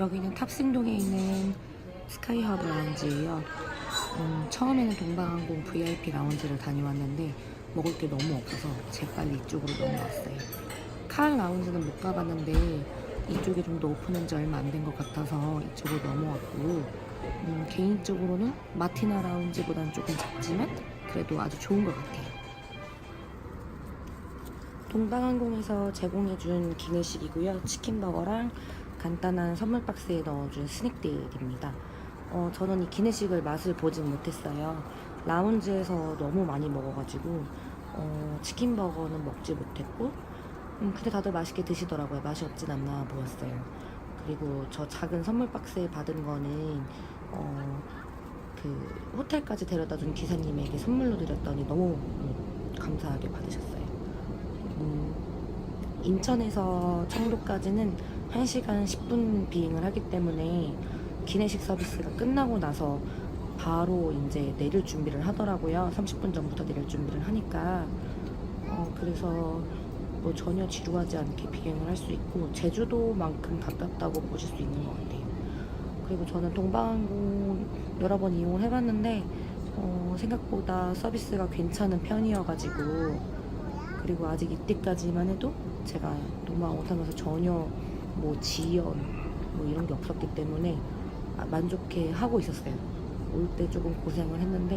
여기는 탑승동에 있는 스카이허브 라운지예요. 음, 처음에는 동방항공 VIP 라운지를 다녀왔는데 먹을 게 너무 없어서 재빨리 이쪽으로 넘어왔어요. 칼 라운지는 못 가봤는데 이쪽이 좀 더 오픈한 지 얼마 안 된 것 같아서 이쪽으로 넘어왔고 음, 개인적으로는 마티나 라운지보다는 조금 작지만 그래도 아주 좋은 것 같아요. 동방항공에서 제공해준 기내식이고요. 치킨버거랑 간단한 선물 박스에 넣어준 스낵들입니다. 어, 저는 이 기내식을 맛을 보진 못했어요. 라운지에서 너무 많이 먹어가지고 어, 치킨버거는 먹지 못했고 음, 근데 다들 맛있게 드시더라고요. 맛이 없진 않나 보였어요. 그리고 저 작은 선물 박스에 받은 거는 어, 그 호텔까지 데려다 준 기사님에게 선물로 드렸더니 너무 음, 감사하게 받으셨어요. 음, 인천에서 청도까지는 1시간 10분 비행을 하기 때문에 기내식 서비스가 끝나고 나서 바로 이제 내릴 준비를 하더라고요. 30분 전부터 내릴 준비를 하니까. 어, 그래서 뭐 전혀 지루하지 않게 비행을 할 수 있고 제주도만큼 가깝다고 보실 수 있는 것 같아요. 그리고 저는 동방항공 여러 번 이용을 해봤는데 어, 생각보다 서비스가 괜찮은 편이어가지고 그리고 아직 이때까지만 해도 제가 동방항공 타면서 전혀 뭐 지연 뭐 이런 게 없었기 때문에 아, 만족해 하고 있었어요. 올 때 조금 고생을 했는데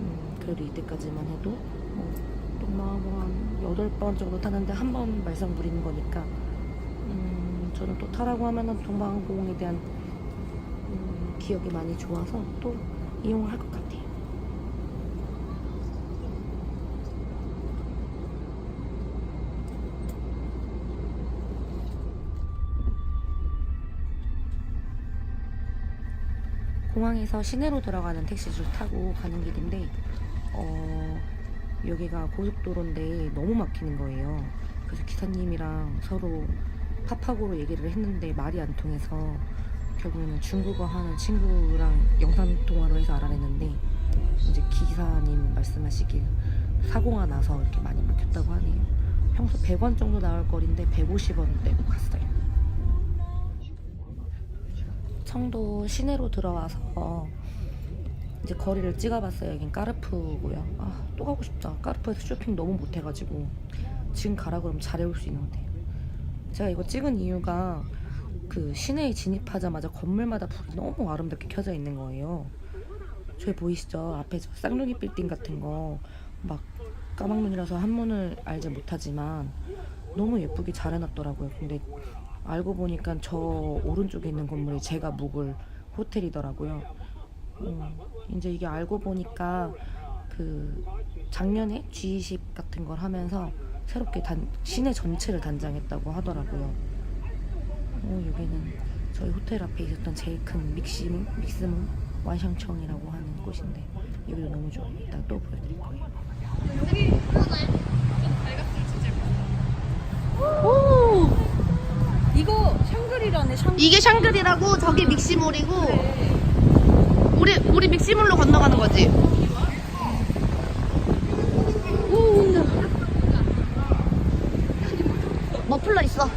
음, 그래도 이때까지만 해도 뭐 동방항공 한 8번 정도 타는데 한 번 말썽 부리는 거니까 음, 저는 또 타라고 하면은 동방항공에 대한 음, 기억이 많이 좋아서 또 이용을 할 것 같아요. 공항에서 시내로 들어가는 택시를 타고 가는 길인데 어, 여기가 고속도로인데 너무 막히는 거예요. 그래서 기사님이랑 서로 팝하고로 얘기를 했는데 말이 안 통해서 결국에는 중국어 하는 친구랑 영상 통화로 해서 알아냈는데 이제 기사님 말씀하시길 사고가 나서 이렇게 많이 막혔다고 하네요. 평소 100원 정도 나올 거리인데 150원 내고 갔어요. 청도 시내로 들어와서 이제 거리를 찍어봤어요. 여긴 까르푸고요. 아, 또 가고 싶다. 까르푸에서 쇼핑 너무 못해가지고 지금 가라 그러면 잘해올 수 있는데 제가 이거 찍은 이유가 그 시내에 진입하자마자 건물마다 불이 너무 아름답게 켜져 있는 거예요. 저기 보이시죠? 앞에 저 쌍둥이 빌딩 같은 거 막 까막눈이라서 한 문을 알지 못하지만 너무 예쁘게 잘 해놨더라고요. 근데 알고 보니까 저 오른쪽에 있는 건물이 제가 묵을 호텔이더라고요. 음, 이제 이게 알고 보니까 그 작년에 G20 같은 걸 하면서 새롭게 단, 시내 전체를 단장했다고 하더라고요. 어, 여기는 저희 호텔 앞에 있었던 제일 큰 믹시문, 믹스문 완샹청이라고 하는 곳인데 여기도 너무 좋아요. 이따 또 보여드릴 거예요. 이게 샹그리라고 저게 믹시몰이고 우리 우리 믹시몰로 건너가는 거지. 오 온다. 머플러 있어.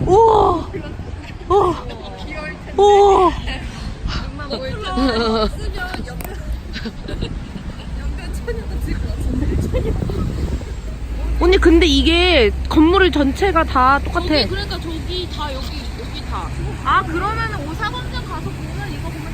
우와! 우와! 우와! 언니 근데 이게 건물 전체가 다 똑같아. 그러니까 저기 다 여기 좋다. 아 그러면 오사검전 뭐 가서 보면 이거 보면.